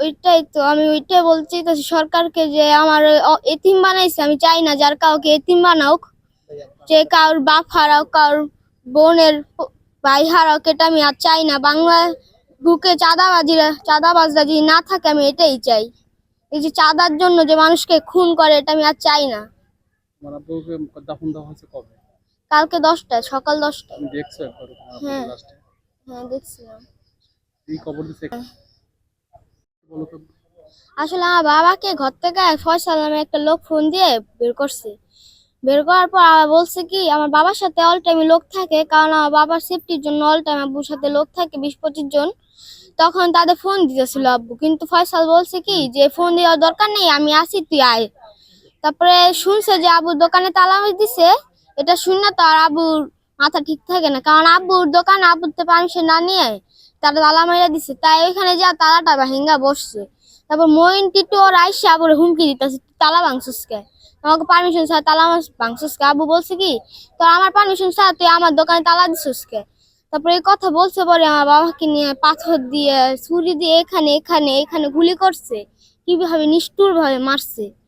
ওইটাই তো আমি ওইটাই বলছি তো সরকারকে যে আমার এতিম বানাইছে আমি চাই না যার কাউকে এতিম বানাওক যে কারোর বাপ হারাও কারোর বোনের ভাই হারাওক এটা আমি আর চাই না। বাংলা বুকে চাঁদাবাজিরা চাঁদাবাজরা যদি না থাকে আমি এটাই চাই। এই যে চাঁদার জন্য যে মানুষকে খুন করে এটা আমি আর চাই না। কবে? কালকে দশটায় সকাল দেখছ হ্যাঁ। হ্যাঁ দেখছিলাম এই কবর দিছে বলো তো আসলে আমার বাবাকে ঘর থেকে ফয়সাল নামে একটা লোক ফোন দিয়ে বের করছে। বের করার পর আবার বলছে কি, আমার বাবার সাথে অল টাইমে লোক থাকে, কারণ আমার বাবার সেফটির জন্য অল টাইম আব্বুর সাথে লোক থাকে, বিশ পঁচিশ জন। তখন তাদের ফোন দিতেছিল আব্বু, কিন্তু ফয়সাল বলছে কি, যে ফোন দেওয়ার দরকার নেই, আমি আসি তুই আয়। তারপরে শুনছে যে আব্বুর দোকানে তালা দিছে, এটা শুনে তো আর আব্বুর মাথা ঠিক থাকে না, কারণ আব্বুর দোকান আব্বুর তো পারমিশন না নিয়ে তারা তালা মাইরা দিছে। তাই ওইখানে যা তালাটা ভাঙ্গা বসছে। তারপর মইন টিটু ওর আইসা আবার হুমকি দিতেছে, তালা ভাঙছিসকে আমাকে পারমিশন ছাড়া তালা ভাঙছিসকে আবু বলছে কি তো আমার পারমিশন ছাড়া তুই আমার দোকানে তালা দিছিসকে তারপরে এই কথা বলছে পরে আমার বাবাকে নিয়ে পাথর দিয়ে, ছুরি দিয়ে এখানে এখানে এখানে গুলি করছে। কীভাবে? নিষ্ঠুর ভাবে মারছে।